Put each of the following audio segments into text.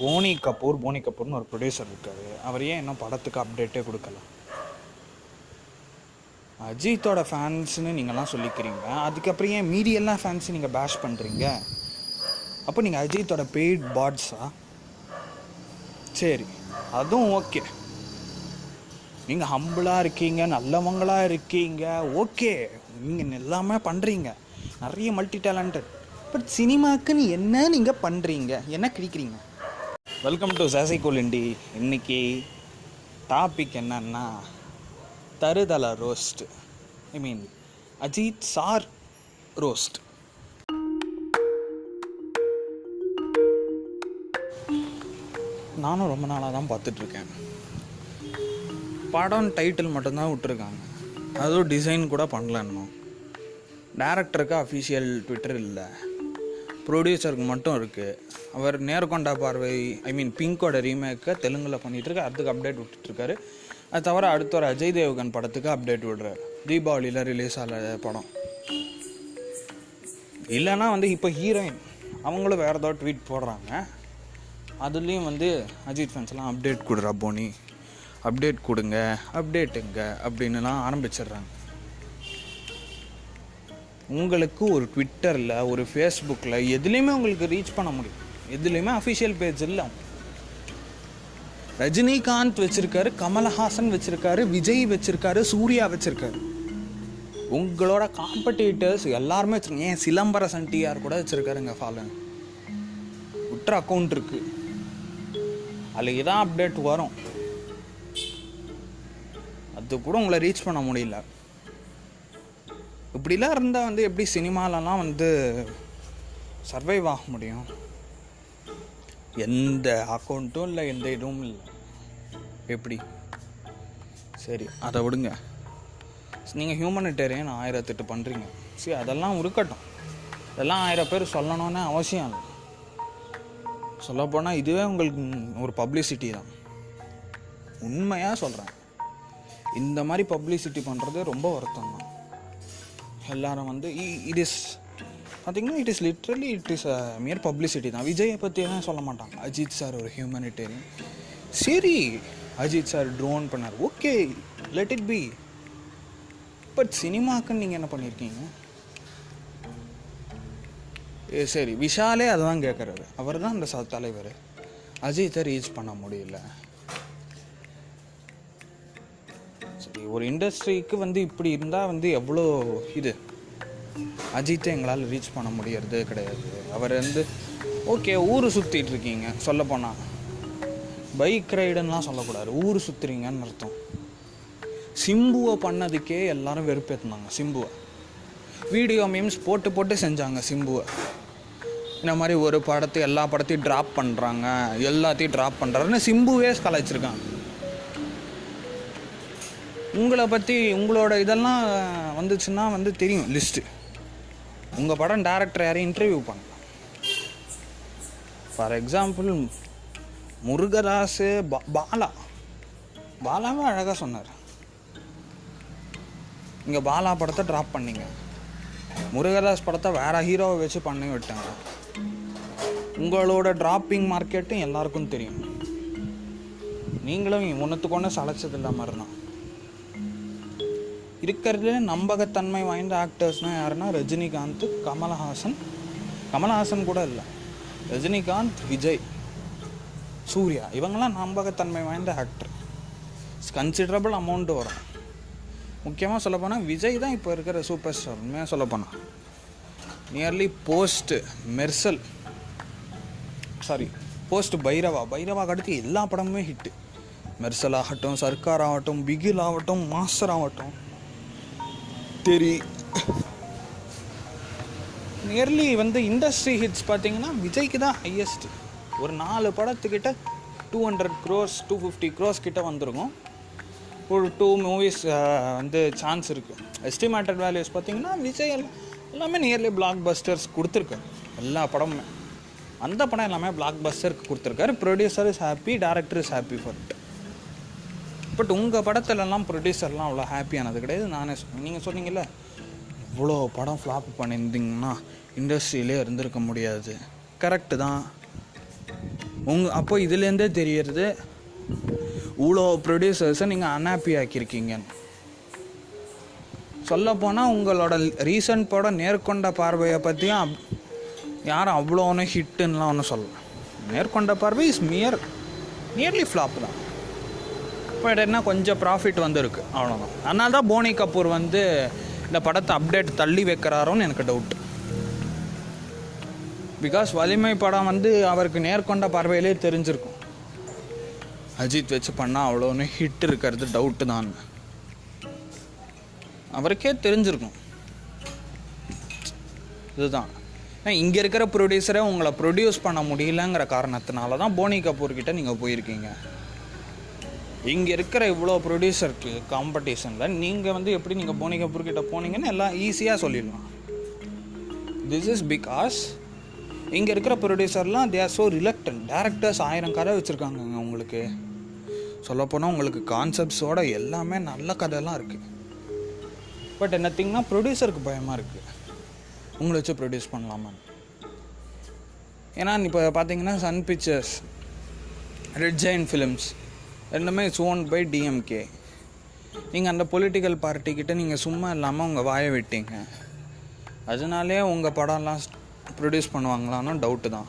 போனி கபூர் போனி கபூர்னு ஒரு ப்ரொடியூசர் இருக்காரு. அவர் ஏன் இன்னும் படத்துக்கு அப்டேட்டே கொடுக்கல? அஜித்தோட ஃபேன்ஸ்னு நீங்கள்லாம் சொல்லிக்கிறீங்க. அதுக்கப்புறம் ஏன் மீடியெல்லாம் ஃபேன்ஸு ஃபேன்ஸ் நீங்கள் பேஷ் பண்ணுறீங்க அப்போ நீங்கள் அஜித்தோட பெய்ட் பாட்ஸா சரி அதுவும் ஓகே நீங்கள் ஹம்பிளாக இருக்கீங்க நல்லவங்களாக இருக்கீங்க ஓகே நீங்கள் எல்லாமே பண்ணுறீங்க நிறைய மல்டி டேலண்டட் பட் சினிமாக்குன்னு என்ன நீங்கள் பண்ணுறீங்க என்ன கிழிக்கிறீங்க? வெல்கம் டு சாசிகோல் இண்டி இன்னைக்கு டாபிக் என்னன்னா தருதல roast I mean Ajith sir roast நானும் ரொம்ப நாளாக தான் பார்த்துட்ருக்கேன். படம் டைட்டில் மட்டும்தான் விட்டுருக்காங்க. அதுவும் டிசைன் கூட பண்ணலன்னு டேரக்டருக்கு அஃபிஷியல் ட்விட்டர் இல்லை. ப்ரொடியூசருக்கு மட்டும் இருக்குது அவர் நேர்கொண்டா பார்வை ஐ மீன் பிங்கோட ரீமேக்கை தெலுங்கில் பண்ணிகிட்ருக்கு அதுக்கு அப்டேட் விட்டுட்ருக்காரு அது தவிர அடுத்த ஒரு அஜய் தேவ்கன் படத்துக்கு அப்டேட் விடுறாரு. தீபாவளியில் ரிலீஸ் ஆகிற படம். இல்லைன்னா வந்து இப்போ ஹீரோயின் அவங்களும் வேறு ஏதாவது ட்வீட் போடுறாங்க. அதுலேயும் வந்து அஜித் ஃபேன்ஸ்லாம் அப்டேட் கொடுறா போனி அப்டேட் கொடுங்க அப்டேட்டுங்க அப்படின்னுலாம் ஆரம்பிச்சிடுறாங்க. உங்களுக்கு ஒரு ட்விட்டரில் ஒரு ஃபேஸ்புக்கில் எதுலேயுமே உங்களுக்கு ரீச் பண்ண முடியும். எதுலேயுமே அஃபிஷியல் பேஜ் இல்லை. ரஜினிகாந்த் வச்சுருக்காரு கமல்ஹாசன் வச்சுருக்காரு விஜய் வச்சுருக்காரு சூர்யா வச்சுருக்காரு. உங்களோட காம்படிட்டர்ஸ் எல்லாருமே வச்சுருக்கீங்க. ஏன் சிலம்பரசன் டிஆர் கூட வச்சுருக்காருங்க ஃபாலோன் விட்டுற அக்கௌண்ட் இருக்குது அதில் இதான் அப்டேட் வரும். அது கூட உங்களை ரீச் பண்ண முடியல. இப்படிலாம் இருந்தால் வந்து எப்படி சினிமாலலாம் வந்து சர்வைவ் ஆக முடியும்? எந்த அக்கௌண்ட்டும் இல்லை எந்த இதுவும் இல்லை. எப்படி? சரி அதை விடுங்க. நீங்கள் ஹியூமனிட்டேரியன் ஆயிரத்தெட்டு பண்ணுறீங்க சரி அதெல்லாம் இருக்கட்டும். இதெல்லாம் ஆயிரம் பேர் சொல்லணும்னு அவசியம் இல்லை. சொல்லப்போனால் இதுவே உங்களுக்கு ஒரு பப்ளிசிட்டி தான். உண்மையாக சொல்கிறேன் இந்த மாதிரி பப்ளிசிட்டி பண்ணுறது ரொம்ப வருத்தம் தான் எல்லாரும் வந்து இட் இஸ் பார்த்திங்கன்னா it is literally it is a mere publicity தான். விஜயை பற்றியெல்லாம் சொல்ல மாட்டாங்க. அஜித் சார் ஒரு ஹியூமனிட்டேரியன் சரி அஜித் சார் ட்ரோன் பண்ணார். Okay let it be but சினிமாக்குன்னு நீங்கள் என்ன பண்ணியிருக்கீங்க ஏ சரி விஷாலே அதுதான் கேட்குறாரு அவர் தான் அந்த ச தலைவர். அஜித்தை ரீச் பண்ண முடியல. சரி ஒரு இண்டஸ்ட்ரிக்கு வந்து இப்படி இருந்தால் வந்து எவ்வளோ இது? அஜித்தை எங்களால் ரீச் பண்ண முடியறது கிடையாது. அவர் வந்து ஓகே ஊர் சுற்றிட்டு இருக்கீங்க சொல்லப்போனால் பைக் ரைடுன்னெலாம் சொல்லக்கூடாது. ஊர் சுற்றுறீங்கன்னு அர்த்தம். சிம்புவை பண்ணதுக்கே எல்லாரும் வெறுப்பேற்றினாங்க சிம்புவை. வீடியோ மீம்ஸ் போட்டு போட்டு செஞ்சாங்க சிம்புவை. இந்த மாதிரி ஒரு படத்தை எல்லா படத்தையும் ட்ராப் பண்ணுறாங்க எல்லாத்தையும் ட்ராப் பண்ணுறாருன்னு சிம்புவே கலாய்ச்சிருக்காங்க. உங்களை பற்றி உங்களோட இதெல்லாம் வந்துச்சுன்னா வந்து தெரியும் லிஸ்ட்டு உங்கள் படம் டேரக்டர் யாரையும் இன்டர்வியூ பண்ணலாம். ஃபார் எக்ஸாம்பிள் முருகதாஸ் பா பாலா. பாலாவே அழகாக சொன்னார். இங்கே பாலா படத்தை ட்ராப் பண்ணீங்க. முருகதாஸ் படத்தை வேற ஹீரோவை வச்சு பண்ணி விட்டாங்க. உங்களோட டிராப்பிங் மார்க்கெட்டும் எல்லாருக்கும் தெரியும். நீங்களும் ஒன்றுத்துக்கு ஒன்று சளைச்சது இல்லாமல் இருந்தான் இருக்கிறதுல நம்பகத்தன்மை வாய்ந்த ஆக்டர்ஸ்னால் யாருன்னா ரஜினிகாந்த் கமலஹாசன். கமலஹாசன் கூட இல்லை. ரஜினிகாந்த் விஜய் சூர்யா. இவங்கெல்லாம் நம்பகத்தன்மை வாய்ந்த ஆக்டர் கன்சிடரபிள் அமௌண்ட் வரும். முக்கியமாக சொல்லப்போனால் விஜய் தான் இப்போ இருக்கிற சூப்பர் ஸ்டார் உண்மையாக சொல்லப்போனால் nearly post Mersal sorry post Bairava. பைரவாக்கு அடுத்து எல்லா படமுமே ஹிட்டு மெர்சல் ஆகட்டும் சர்க்கார் ஆகட்டும் பிகில் ஆகட்டும் மாஸ்டர் ஆகட்டும். தெரி நியர்லி வந்து இண்டஸ்ட்ரி ஹிட்ஸ் பார்த்தீங்கன்னா விஜய்க்கு தான் ஹையஸ்ட் ஒரு நாலு படத்துக்கிட்ட two hundred crores two fifty crores கிட்ட வந்திருக்கும். ஒரு டூ மூவிஸ் வந்து சான்ஸ் இருக்குது எஸ்டிமேட்டட் வேல்யூஸ் பார்த்தீங்கன்னா விஜய் எல்லாமே நியர்லி பிளாக் பஸ்டர்ஸ் கொடுத்துருக்காரு எல்லா படமுமே. அந்த படம் எல்லாமே பிளாக் பஸ்டருக்கு கொடுத்துருக்காரு. Producer is happy director is happy for it but உங்கள் படத்துலலாம் ப்ரொடியூசர்லாம் அவ்வளோ ஹாப்பியானது கிடையாது நானே சொன்னேன். நீங்கள் சொன்னீங்கல்ல இவ்வளோ படம் ஃப்ளாப் பண்ணியிருந்தீங்கன்னா இண்டஸ்ட்ரியிலே இருந்திருக்க முடியாது. கரெக்டு தான். உங்கள் அப்போ இதுலேருந்தே தெரியறது இவ்வளோ ப்ரொடியூசர்ஸை நீங்கள் அன்ஹாப்பி ஆக்கியிருக்கீங்கன்னு சொல்லப்போனால் உங்களோட ரீசன்ட் படம் நேர்கொண்ட பார்வையை பற்றியும் அப் யாரும் அவ்வளோ ஒன்றும் ஹிட்டுன்னெலாம் ஒன்றும் சொல்லலை. Nerkonda Paarvai is mere nearly flop தான். பட் கொஞ்சம் ப்ராஃபிட் வந்திருக்கு. அவ்வளோதான் அதனால தான் போனி கபூர் வந்து இந்த படத்தை அப்டேட் தள்ளி வைக்கிறாரோன்னு எனக்கு டவுட் பிகாஸ் வலிமை படம் வந்து அவருக்கு நேர்கொண்ட பார்வையிலே தெரிஞ்சிருக்கும். அஜித் வச்சு பண்ணால் அவ்வளோன்னு ஹிட் இருக்கிறது டவுட்டு தான். அவருக்கே தெரிஞ்சிருக்கும். இதுதான். இங்கே இருக்கிற ப்ரொடியூசரை உங்களை ப்ரொடியூஸ் பண்ண முடியலங்கிற காரணத்தினால தான் போனி கபூர்கிட்ட நீங்கள் போயிருக்கீங்க. இங்கே இருக்கிற இவ்வளோ ப்ரொடியூசருக்கு காம்படிஷனில் நீங்கள் வந்து எப்படி நீங்கள் போனி கபூர் போனீங்கன்னு எல்லாம் ஈஸியாக சொல்லிடலாம். திஸ் இஸ் பிகாஸ் இங்கே இருக்கிற ப்ரொடியூசர்லாம் they are so reluctant directors ஆயிரம் கதை வச்சுருக்காங்கங்க உங்களுக்கு. சொல்லப்போனால் உங்களுக்கு கான்செப்ட்ஸோட எல்லாமே நல்ல கதையெல்லாம் இருக்குது பட் என்னத்திங்கன்னா ப்ரொடியூசருக்கு பயமாக இருக்குது உங்களை வச்சு ப்ரொடியூஸ் பண்ணலாமா ஏன்னா இப்போ பார்த்தீங்கன்னா Sun Pictures red giant films ரெண்டுமே இட்ஸ் ஓன் பை டிஎம்கே நீங்கள் அந்த பொலிட்டிக்கல் பார்ட்டிக்கிட்ட நீங்கள் சும்மா இல்லாமல் உங்கள் வாயை விட்டீங்க. அதனாலே உங்கள் படம்லாம் ப்ரொடியூஸ் பண்ணுவாங்களான்னு டவுட்டு தான்.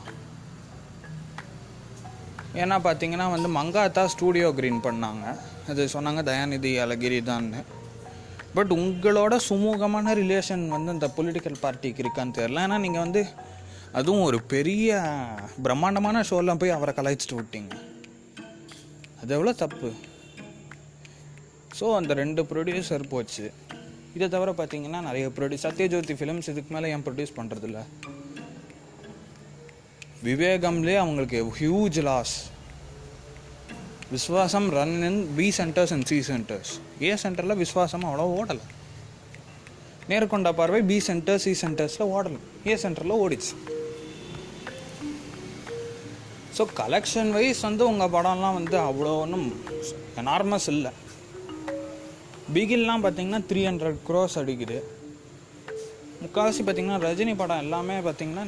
ஏன்னா பார்த்தீங்கன்னா வந்து மங்காத்தா ஸ்டூடியோ க்ரீன் பண்ணாங்க. அது சொன்னாங்க தயாநிதி அழகிரி தான்னு. பட் உங்களோட சுமூகமான ரிலேஷன் வந்து அந்த பொலிட்டிக்கல் பார்ட்டிக்கு இருக்கான்னு தெரியல. ஏன்னா நீங்கள் வந்து அதுவும் ஒரு பெரிய பிரம்மாண்டமான ஷோலாம் போய் அவரை கலாய்ச்சிட்டு விட்டீங்க. அது எவ்வளோ தப்பு? ஸோ அந்த ரெண்டு ப்ரொடியூசர் போச்சு. இதை தவிர பார்த்தீங்கன்னா நிறைய ப்ரொடியூஸ் சத்யஜோதி ஃபிலிம்ஸ் இதுக்கு மேலே ஏன் ப்ரொடியூஸ் பண்ணுறதில்ல விவேகம்லே அவங்களுக்கு huge loss Viswasam run in B centers and C centers A சென்டரில் விஸ்வாசம் அவ்வளோ ஓடலை. நேர்கொண்ட பார்வை பி சென்டர் சி சென்டர்ஸில் ஓடலை. ஏ சென்டரில் ஓடிச்சு. ஸோ கலெக்ஷன் வைஸ் வந்து உங்கள் படம்லாம் வந்து அவ்வளோ ஒன்றும் எனார்மஸ் இல்லை. பிகில்லாம் பார்த்தீங்கன்னா த்ரீ ஹண்ட்ரட் க்ரோஸ் அடிக்குது. முக்கால்வாசி பார்த்திங்கன்னா ரஜினி படம் எல்லாமே பார்த்திங்கன்னா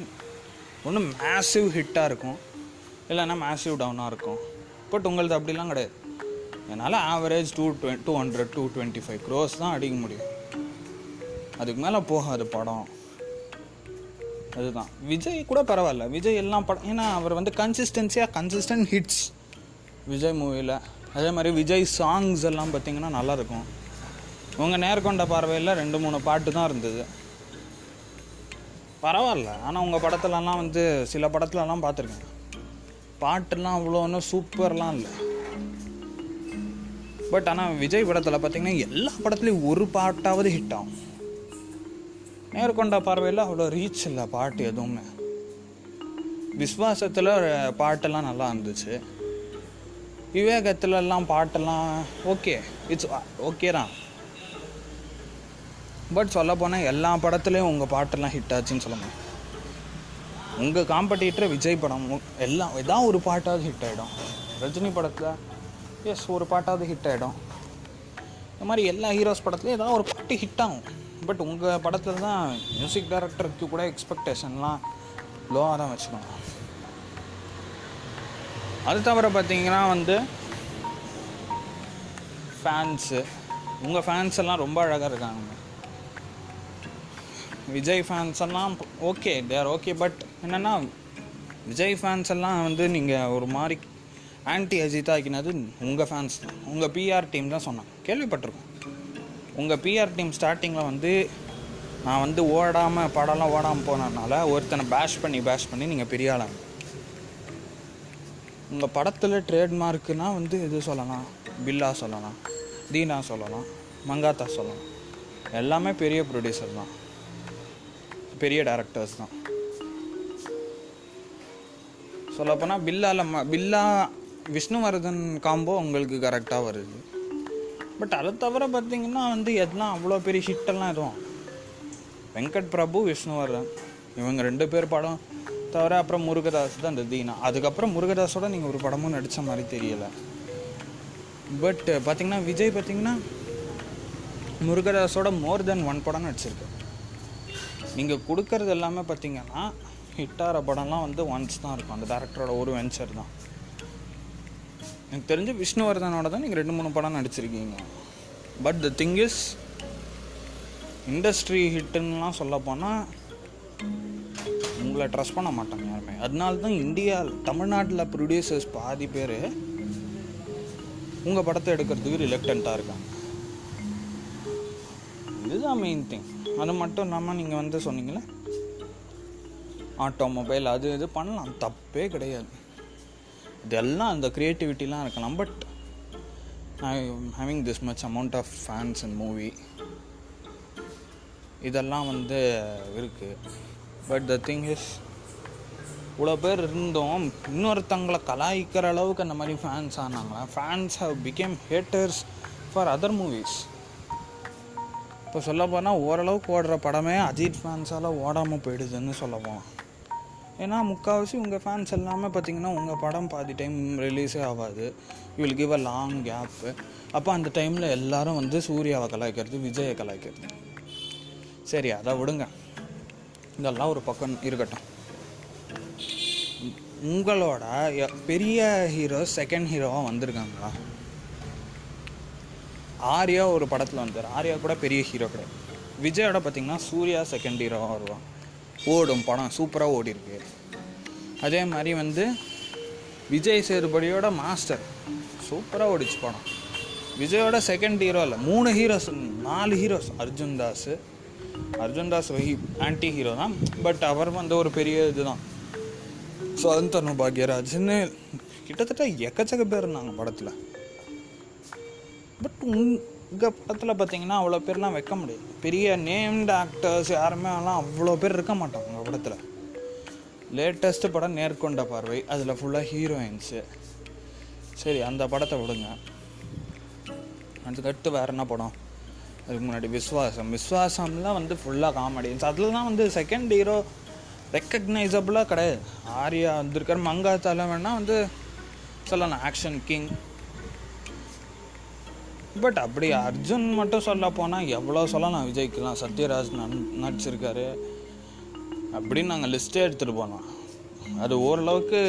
ஒன்று மேசிவ் ஹிட்டாக இருக்கும். இல்லைன்னா மேசிவ் டவுனாக இருக்கும். பட் உங்களது அப்படிலாம் கிடையாது. என்னால் average two டுவெ two hundred to twenty five crores தான் அடிக்க முடியும். அதுக்கு மேலே போகாது படம். அதுதான். விஜய் கூட பரவாயில்ல. விஜய் எல்லாம் படம் ஏன்னா அவர் வந்து கன்சிஸ்டன்சியாக கன்சிஸ்டன்ட் ஹிட்ஸ் விஜய் மூவியில் அதே மாதிரி விஜய் சாங்ஸ் எல்லாம் பார்த்தீங்கன்னா நல்லாயிருக்கும். உங்கள் நேர்கொண்ட பார்வையில் ரெண்டு மூணு பாட்டு தான் இருந்தது. பரவாயில்ல. ஆனால் உங்கள் படத்துலலாம் வந்து சில படத்துலலாம் பார்த்துருக்கேன். பாட்டுலாம் அவ்வளோ ஒன்றும் சூப்பர்லாம் இல்லை. பட் ஆனால் விஜய் படத்தில் பார்த்தீங்கன்னா எல்லா படத்துலேயும் ஒரு பாட்டாவது ஹிட் ஆகும். நேர்கொண்ட பார்வையில் அவ்வளோ ரீச் இல்லை பாட்டு எதுவுமே. விஸ்வாசத்தில் பாட்டெல்லாம் நல்லா இருந்துச்சு. விவேகத்துலலாம் பாட்டெல்லாம் ஓகே இட்ஸ் ஓகே தான். பட் சொல்லப்போனால் எல்லா படத்துலேயும் உங்கள் பாட்டெல்லாம் ஹிட் ஆச்சுன்னு சொல்ல முடியும். உங்கள் காம்படிட்டர் விஜய் படம் எல்லாம் ஏதாவது ஒரு பாட்டாவது ஹிட் ஆகிடும் ரஜினி படத்தில் எஸ் ஒரு பாட்டாவது ஹிட் ஆகிடும் இந்த மாதிரி எல்லா ஹீரோஸ் படத்துலையும் ஏதாவது ஒரு பாட்டு ஹிட் ஆகும். பட் உங்கள் படத்தில் தான் மியூசிக் டைரக்டருக்கு கூட எக்ஸ்பெக்டேஷன்லாம் லோவாக தான் வச்சுக்கணும். அது தவிர பார்த்தீங்கன்னா வந்து ஃபேன்ஸு உங்கள் ஃபேன்ஸ் எல்லாம் ரொம்ப அழகாக இருக்காங்க. விஜய் ஃபேன்ஸ் எல்லாம் ஓகே தேர் ஓகே பட் என்னென்னா விஜய் ஃபேன்ஸ் எல்லாம் வந்து நீங்கள் ஒரு மாதிரி ஆன்டி அஜித் ஆக்கினது உங்கள் ஃபேன்ஸ் தான். உங்கள் பிஆர் டீம் தான் சொன்னாங்க. கேள்விப்பட்டிருக்கோம். உங்கள் பிஆர் டீம் ஸ்டார்டிங்கில் வந்து நான் வந்து ஓடாமல் படம்லாம் ஓடாமல் போனதுனால ஒருத்தனை பேஷ் பண்ணி பேஷ் பண்ணி நீங்கள் பெரிய ஆளாங்க உங்கள் படத்தில் ட்ரேட்மார்க்குனா வந்து இது சொல்லலாம். பில்லா சொல்லலாம். தீனா சொல்லலாம். மங்காத்தா சொல்லலாம். எல்லாமே பெரிய ப்ரொடியூசர் தான். பெரிய டேரக்டர்ஸ் தான். சொல்லப்போனால் பில்லாவில் ம பில்லா விஷ்ணுவர்தன் காம்போ உங்களுக்கு கரெக்டாக வருது. பட் அதை தவிர பார்த்தீங்கன்னா வந்து எல்லாம் அவ்வளோ பெரிய ஹிட்டெல்லாம் எதுவும். வெங்கட் பிரபு விஷ்ணுவர்தன் இவங்க ரெண்டு பேர் படம் தவிர அப்புறம் முருகதாஸ் தான் இந்த தீனா. அதுக்கப்புறம் முருகதாஸோட நீங்கள் ஒரு படமும் நடித்த மாதிரி தெரியலை. பட் பார்த்திங்கன்னா விஜய் பார்த்தீங்கன்னா முருகதாஸோட மோர் தென் ஒன் படம் நடிச்சிருக்கு. நீங்கள் கொடுக்கறது எல்லாமே பார்த்திங்கன்னா ஹிட்டார படம்லாம் வந்து ஒன்ஸ் தான் இருக்கும். அந்த டேரக்டரோட ஒரு வெஞ்சர் தான். எனக்கு தெரிஞ்சு விஷ்ணுவர்தனோட தான் நீங்கள் ரெண்டு மூணு படம் நடிச்சிருக்கீங்க. But the thing is industry ஹிட்டுன்னெலாம் சொல்ல போனால் உங்களை ட்ரஸ்ட் பண்ண மாட்டாங்க யாருமே. அதனால தான் இந்தியா தமிழ்நாட்டில் ப்ரொடியூசர்ஸ் பாதி பேர் உங்கள் படத்தை எடுக்கிறதுக்கு ரிலக்டண்ட்டாக இருக்காங்க. இதுதான் மெயின் திங் அது மட்டும் இல்லாமல் நீங்கள் வந்து சொன்னீங்களே ஆட்டோமொபைல் அது இது பண்ணலாம். தப்பே கிடையாது. இதெல்லாம் அந்த க்ரியேட்டிவிட்டிலாம் இருக்கலாம். But I having this much amount of fans and movie இதெல்லாம் வந்து இருக்குது பட் த திங் இஸ் இவ்வளோ பேர் இருந்தோம். இன்னொருத்தங்களை கலாய்க்கிற அளவுக்கு அந்த மாதிரி fans ஆனாங்களா? Fans have become haters for other movies இப்போ சொல்ல போனால் ஓரளவுக்கு ஓடுற படமே அஜித் ஃபேன்ஸால் ஓடாமல் போயிடுதுன்னு சொல்ல போனால் ஏன்னா முக்கால்வாசி உங்கள் ஃபேன்ஸ் எல்லாமே பார்த்தீங்கன்னா உங்கள் படம் பாதி டைம் ரிலீஸே ஆகாது. You will give a long gap அப்போ அந்த டைமில் எல்லாரும் வந்து சூர்யாவை கலாய்க்கிறது விஜயை கலாய்க்கிறது. சரி அதை விடுங்க. இதெல்லாம் ஒரு பக்கம் இருக்கட்டும். உங்களோட பெரிய ஹீரோ செகண்ட் ஹீரோவாக வந்திருக்காங்களா? ஆர்யா ஒரு படத்தில் வந்தார். ஆர்யா கூட பெரிய ஹீரோ கிடையாது. விஜயோட பார்த்தீங்கன்னா சூர்யா செகண்ட் ஹீரோவாக வருவான். ஓடும் படம் சூப்பராக ஓடி இருக்கு அதே மாதிரி வந்து விஜய் சேதுபதியோட மாஸ்டர் சூப்பராக ஓடிச்சு படம். விஜயோட செகண்ட் ஹீரோ இல்லை மூணு ஹீரோஸ் நாலு heroes Arjun Das Arjun Das anti hero தான். பட் அவர் வந்து ஒரு பெரிய இதுதான். சுதந்தனு பாக்யராஜ்னு கிட்டத்தட்ட எக்கச்சக்க பேர் இருந்தாங்க படத்தில். பட் எங்கள் படத்தில் பார்த்தீங்கன்னா அவ்வளோ பேர்லாம் வைக்க முடியாது பெரிய நேம்டு ஆக்டர்ஸ் யாருமே எல்லாம் அவ்வளோ பேர் இருக்க மாட்டாங்க உங்கள் படத்தில். லேட்டஸ்ட்டு படம் நேர்கொண்ட பார்வை அதில் ஃபுல்லாக ஹீரோயின்ஸு சரி அந்த படத்தை விடுங்க. அதுக்கடுத்து வேறு என்ன படம்? அதுக்கு முன்னாடி விஸ்வாசம். விஸ்வாசம்லாம் வந்து ஃபுல்லாக காமெடியன்ஸ் அதில் தான் வந்து செகண்ட் ஹீரோ ரெக்கக்னைசபிளாக கிடையாது. ஆர்யா வந்திருக்கார். மங்காத்தால வேணால் வந்து சொல்லலாம். ஆக்ஷன் கிங் பட் அப்படி அர்ஜுன் மட்டும் சொல்ல போனால் எவ்வளோ சொல்லலாம் விஜய்க்குலாம் சத்யராஜ் நன் நடிச்சிருக்காரு. அப்படின்னு நாங்கள் லிஸ்ட்டே எடுத்துகிட்டு போனோம். அது ஓரளவுக்கு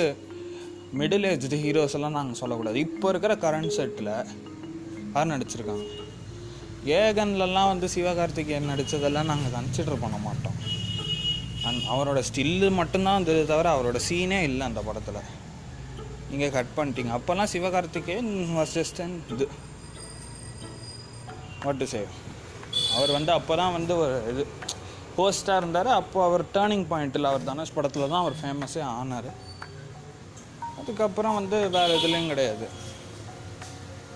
மிடில் ஏஜ்டு ஹீரோஸ் எல்லாம் நாங்கள் சொல்லக்கூடாது. இப்போ இருக்கிற கரண்ட் செட்டில் யார் நடிச்சிருக்காங்க? ஏகன்லலாம் வந்து சிவகார்த்திகேயன் நடித்ததெல்லாம் நாங்கள் கன்சிடர் பண்ண மாட்டோம். அந் அவரோட ஸ்டில்லு மட்டும்தான் இருந்தது தவிர அவரோட சீனே இல்லை அந்த படத்தில். நீங்கள் கட் பண்ணிட்டீங்க. அப்போல்லாம் சிவகார்த்திகேயன் வாஸ் ஜஸ்ட் இது. வாட் டு சே அவர் வந்து அப்போ தான் வந்து ஒரு இது ஹோஸ்ட்டாக இருந்தார். அப்போ அவர் டேர்னிங் பாயிண்ட்டில் அவர் தனுஷ் படத்தில் தான் அவர் ஃபேமஸே ஆனார். அதுக்கப்புறம் வந்து வேறு இதுலேயும் கிடையாது.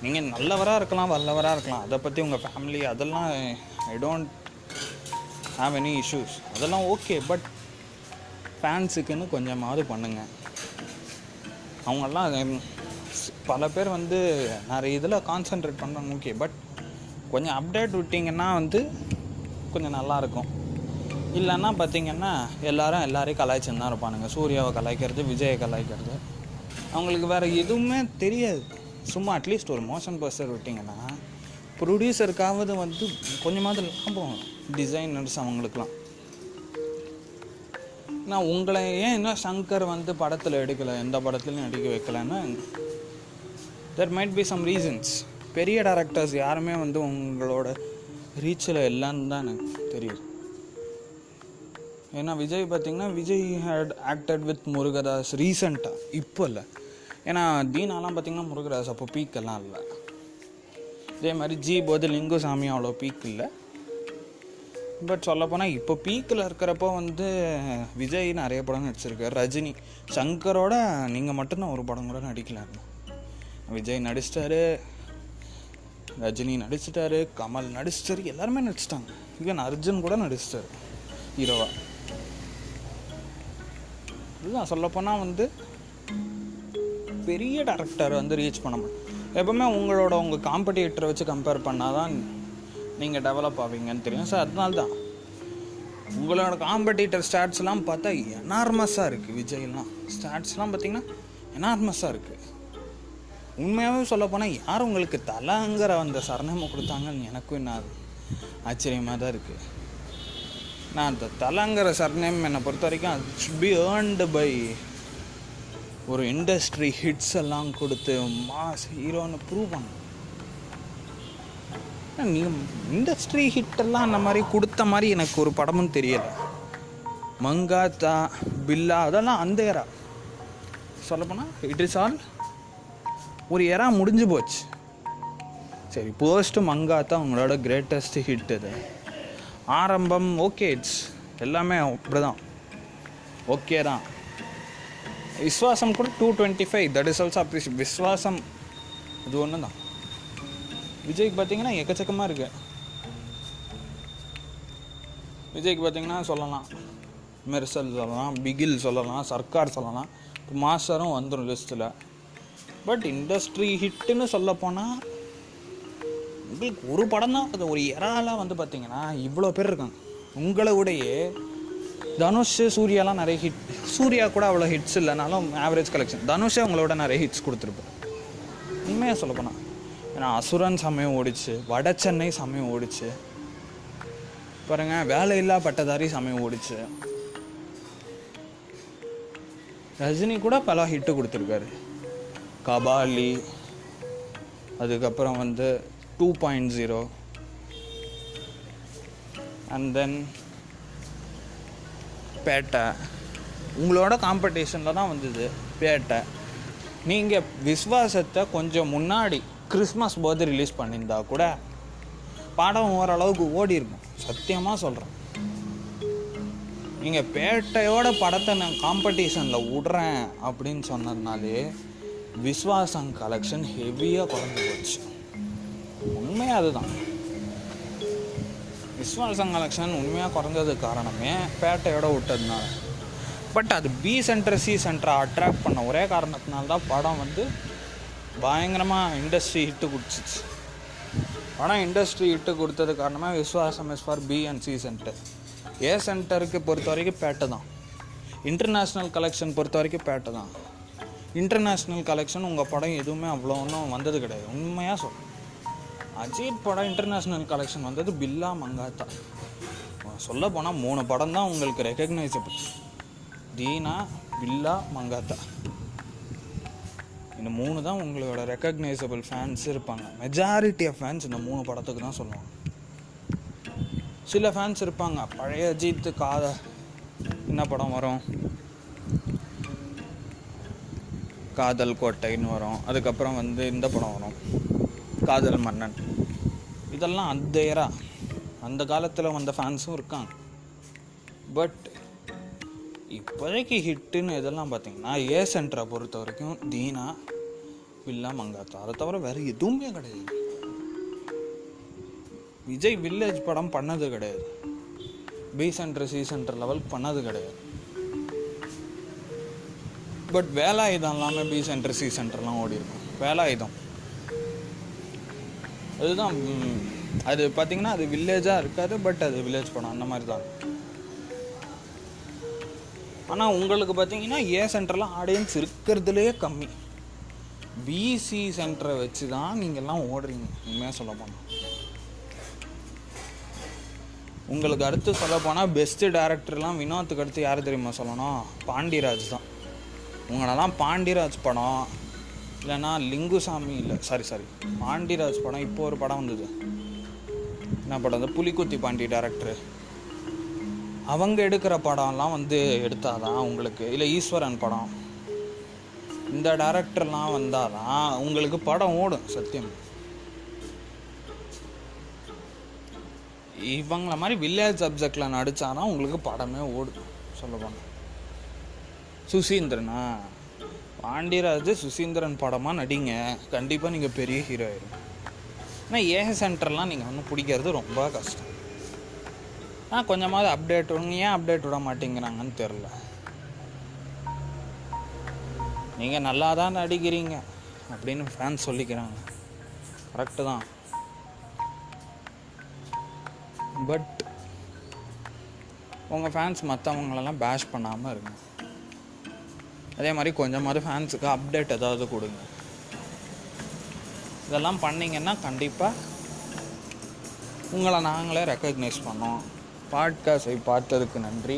நீங்கள் நல்லவராக இருக்கலாம் வல்லவராக இருக்கலாம். அதை பற்றி உங்கள் ஃபேமிலி அதெல்லாம் I don't have any issues அதெல்லாம் ஓகே பட் ஃபேன்ஸுக்குன்னு கொஞ்சமாவது பண்ணுங்கள் அவங்கெல்லாம் பல பேர் வந்து நிறைய இதில் கான்சென்ட்ரேட் பண்ணுறாங்க ஓகே பட் கொஞ்சம் அப்டேட் விட்டிங்கன்னா வந்து கொஞ்சம் நல்லாயிருக்கும். இல்லைன்னா பார்த்தீங்கன்னா எல்லாரும் எல்லாரையும் கலாய்ச்சுன்னு தான் இருப்பானுங்க. சூர்யாவை கலாய்க்கிறது விஜயை கலாய்க்கிறது. அவங்களுக்கு வேறு எதுவுமே தெரியாது. சும்மா அட்லீஸ்ட் ஒரு மோஷன் போஸ்டர் விட்டிங்கன்னா ப்ரொடியூசருக்காவது வந்து கொஞ்சமாவது லாபம். டிசைனர்ஸ் அவங்களுக்குலாம். நான் உங்களை ஏன் இன்னும் சங்கர் வந்து படத்தில் எடுக்கலை? எந்த படத்துலையும் நடிக்க வைக்கலன்னா there might be some reasons பெரிய டேரக்டர்ஸ் யாருமே வந்து உங்களோட ரீச்சில் இல்லைன்னு தான் எனக்கு தெரியுது. ஏன்னா விஜய் பார்த்தீங்கன்னா Vijay had acted with Murugadoss ரீசண்டாக இப்போ இல்லை. ஏன்னா தீனாலாம் பார்த்தீங்கன்னா முருகதாஸ் அப்போ பீக்கெல்லாம் இல்லை. இதே மாதிரி ஜி போது லிங்குசாமி அவ்வளோ பீக் இல்லை. பட் சொல்லப்போனால் இப்போ பீக்கில் இருக்கிறப்போ வந்து விஜய் நிறைய படம் நடிச்சிருக்கார். ரஜினி சங்கரோட நீங்கள் மட்டும்தான் ஒரு படம் கூட நடிக்கலாம் விஜய் நடிச்சிட்டாரு. ரஜினி நடிச்சிட்டாரு கமல் நடிச்சிட்டாரு எல்லாருமே நடிச்சிட்டாங்க. ஈவன் அர்ஜுன் கூட நடிச்சிட்டாரு ஹீரோவா. இதுதான் சொல்லப்போனால் வந்து பெரிய டேரக்டர் வந்து ரீச் பண்ண மாட்டேன் எப்போவுமே உங்களோட உங்கள் காம்படிட்டரை வச்சு கம்பேர் பண்ணால் தான் நீங்கள் டெவலப் ஆவீங்கன்னு தெரியும். சார் அதனால தான் உங்களோட காம்படிட்டர் ஸ்டாட்ஸ்லாம் பார்த்தா எனார்மஸாக இருக்குது விஜய்லாம். ஸ்டாட்ஸ்லாம் பார்த்தீங்கன்னா எனார்மஸாக இருக்குது உண்மையாகவே சொல்லப்போனால் யார் உங்களுக்கு தலைங்கிற அந்த சரணமை கொடுத்தாங்கன்னு எனக்கும் என்ன ஆச்சரியமாக தான் இருக்குது நான் அந்த தலைங்கிற சர்நேம் என்னை பொறுத்த வரைக்கும் அது ஷுட் பி ஏர்ன்டு பை ஒரு இண்டஸ்ட்ரி ஹிட்ஸ் எல்லாம் கொடுத்து மாஸ் ஹீரோன்னு ப்ரூவ் பண்ண நீ இண்டஸ்ட்ரி ஹிட்டெல்லாம் அந்த மாதிரி கொடுத்த மாதிரி எனக்கு ஒரு படமும் தெரியலை. மங்காத்தா பில்லா அதெல்லாம் அந்த ஏரா சொல்லப்போனால் இட் இஸ் ஆல் ஒரு ஏரா முடிஞ்சு போச்சு. சரி போஸ்ட்டு மங்காத்தா உங்களோட கிரேட்டஸ்ட் ஹிட் இது. ஆரம்பம் ஓகே இட்ஸ் எல்லாமே அப்படி தான் ஓகே தான். விஸ்வாசம் கூட two twenty five that is also appreciate Viswasam இது ஒன்று தான் விஜய்க்கு பார்த்தீங்கன்னா எக்கச்சக்கமாக இருக்கு. விஜய்க்கு பார்த்தீங்கன்னா சொல்லலாம். மெர்சல் சொல்லலாம் பிகில் சொல்லலாம் சர்க்கார் சொல்லலாம். இப்போ மாஸ்டரும் வந்துடும் லிஸ்ட்டில் பட் இண்டஸ்ட்ரி ஹிட்டுன்னு சொல்ல போனால் உங்களுக்கு ஒரு படம் தான் அது ஒரு இறாலாம் வந்து பார்த்தீங்கன்னா இவ்வளோ பேர் இருக்காங்க. உங்களை விடையே தனுஷ் சூர்யாலாம் நிறைய ஹிட் சூர்யா கூட அவ்வளோ ஹிட்ஸ் இல்லைனாலும் ஆவரேஜ் கலெக்ஷன் தனுஷே உங்களோட நிறைய ஹிட்ஸ் கொடுத்துருப்போம் உண்மையாக சொல்ல போனால் ஏன்னா அசுரன் சமயம் ஓடிச்சு வட சென்னை சமயம் ஓடிச்சு. பாருங்க வேலையில்லா பட்டதாரி சமயம் ஓடிச்சு. ரஜினி கூட பல ஹிட்டு கொடுத்துருக்காரு. கபாலி அதுக்கப்புறம் வந்து two point zero and then Petta. உங்களோட காம்படிஷனில் தான் வந்தது பேட்டை. நீங்கள் விஸ்வாசத்தை கொஞ்சம் முன்னாடி கிறிஸ்மஸ் போது ரிலீஸ் பண்ணியிருந்தா கூட படம் ஓரளவுக்கு ஓடி இருக்கும். சத்தியமாக சொல்கிறேன் நீங்கள் பேட்டையோட படத்தை நான் காம்படிஷனில் விடுறேன் அப்படின்னு சொன்னதுனாலே விஸ்வாசம் கலெக்ஷன் ஹெவியாக குறைஞ்சி போச்சு. உண்மையாக அதுதான். விஸ்வாசம் கலெக்ஷன் உண்மையாக குறைஞ்சதுக்கு காரணமே பேட்டையோட விட்டதுனால. பட் அது பி சென்டர் சி சென்டரை அட்ராக்ட் பண்ண ஒரே காரணத்தினால தான் படம் வந்து பயங்கரமாக இண்டஸ்ட்ரி ஹிட்டு கொடுத்துச்சு படம் இண்டஸ்ட்ரி ஹிட்டு கொடுத்தது காரணமாக Viswasam is for B and C center A சென்டருக்கு பொறுத்த வரைக்கும் பேட்டை தான். இன்டர்நேஷ்னல் கலெக்ஷன் பொறுத்த வரைக்கும் பேட்டை தான். இன்டர்நேஷ்னல் கலெக்ஷன் உங்கள் படம் எதுவுமே அவ்வளோ ஒன்றும் வந்தது கிடையாது. உண்மையாக சொல்கிறேன் அஜித் படம் இன்டர்நேஷ்னல் கலெக்ஷன் வந்தது பில்லா மங்காத்தா. சொல்ல போனால் மூணு படம் தான் உங்களுக்கு ரெக்கக்னைசபிள் தீனா பில்லா மங்காத்தா. இந்த மூணு தான் உங்களோட ரெக்கக்னைசபிள் ஃபேன்ஸ் இருப்பாங்க. மெஜாரிட்டி ஆஃப் ஃபேன்ஸ் இந்த மூணு படத்துக்கு தான் சொல்லுவாங்க. சில ஃபேன்ஸ் இருப்பாங்க. பழைய அஜித்து காத என்ன படம் வரும்? காதல் கோட்டைன்னு வரும். அதுக்கப்புறம் வந்து இந்த படம் வரும். காதல் மன்னன். இதெல்லாம் அந்த ஏரா அந்த காலத்தில் வந்த ஃபேன்ஸும் இருக்காங்க. பட் இப்போதைக்கு ஹிட்டுன்னு இதெல்லாம் பார்த்தீங்கன்னா ஏ சென்டரை பொறுத்த வரைக்கும் தீனா வில்லா மங்காத்தா. அதை தவிர வேறு எதுவுமே கிடையாது. விஜய் வில்லேஜ் படம் பண்ணது கிடையாது. B center C center level பண்ணது கிடையாது. பட் வேலாயுதம் இல்லாமல் பி சென்டர் சி சென்டர்லாம் ஓடி இருக்கும். வேலாயுதம் அதுதான் அது பார்த்தீங்கன்னா அது வில்லேஜாக இருக்காது பட் அது வில்லேஜ் படம் அந்த மாதிரி தான். ஆனால் உங்களுக்கு பார்த்தீங்கன்னா ஏ சென்டர்லாம் ஆடியன்ஸ் இருக்கிறதுலே கம்மி. பிசி சென்டரை வச்சு தான் நீங்கள்லாம் ஓடுறீங்க. உண்மையாக சொல்ல போனால் உங்களுக்கு அடுத்து சொல்ல போனால் பெஸ்ட்டு டேரக்டர்லாம் வினோத்துக்கு அடுத்து யார் தெரியுமா சொல்லணும்? பாண்டியராஜ் தான். உங்களெல்லாம் பாண்டியராஜ் படம் இல்லைன்னா லிங்குசாமி இல்லை சாரி சாரி பாண்டியராஜ் படம் இப்போ ஒரு படம் வந்தது. என்ன படம் வந்து புலிக்குத்தி பாண்டி டேரக்டரு அவங்க எடுக்கிற படம்லாம் வந்து எடுத்தாதான் உங்களுக்கு இல்லை ஈஸ்வரன் படம். இந்த டேரக்டர்லாம் வந்தாதான் உங்களுக்கு படம் ஓடும் சத்தியம். இவங்கள மாதிரி வில்லேஜ் சப்ஜெக்டில் நடித்தாதான் உங்களுக்கு படமே ஓடும் சொல்ல போனால் சுசீந்திரனா? பாண்டியராஜ் சுசீந்திரன் படமாக நடிங்க. கண்டிப்பாக நீங்கள் பெரிய ஹீரோ ஆயிரும். ஆனால் ஏ சென்டர்லாம் நீங்கள் ஒன்றும் பிடிக்கிறது ரொம்ப கஷ்டம். ஆ கொஞ்சமாவது அப்டேட் விடுங்க ஏன் அப்டேட் விட மாட்டேங்கிறாங்கன்னு தெரில நீங்கள் நல்லா தான் நடிக்கிறீங்க அப்படின்னு ஃபேன்ஸ் சொல்லிக்கிறாங்க. கரெக்டு தான். பட் உங்கள் ஃபேன்ஸ் மற்றவங்களெல்லாம் பேஷ் பண்ணாமல் இருங்க. அதே மாதிரி கொஞ்சமாவது ஃபேன்ஸுக்கு அப்டேட் ஏதாவது கொடுங்க. இதெல்லாம் பண்ணிங்கன்னா கண்டிப்பாக உங்களை நாங்களே ரெக்கக்னைஸ் பண்ணோம் பாட்காஸ்டை பார்த்ததுக்கு நன்றி.